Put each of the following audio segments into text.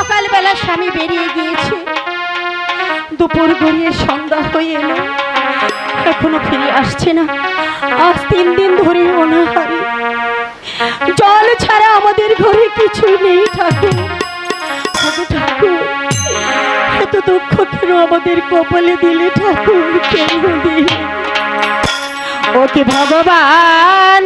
সকালবেলা স্বামী বেরিয়ে গিয়েছে। দুপুর গড়িয়ে সন্ধ্যা হয়ে এলো। এখনও ফিরে আসছে না। আজ তিন দিন ধরে অনাহারে। জল ছাড়া আমাদের ঘরে কিছু নেই ঠাকুর। ঠাকুর, এত দুঃখ কেন আমাদের কপালে দিলে ঠাকুর? কেন দিলে? ওকে ভগবান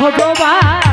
ভগবান।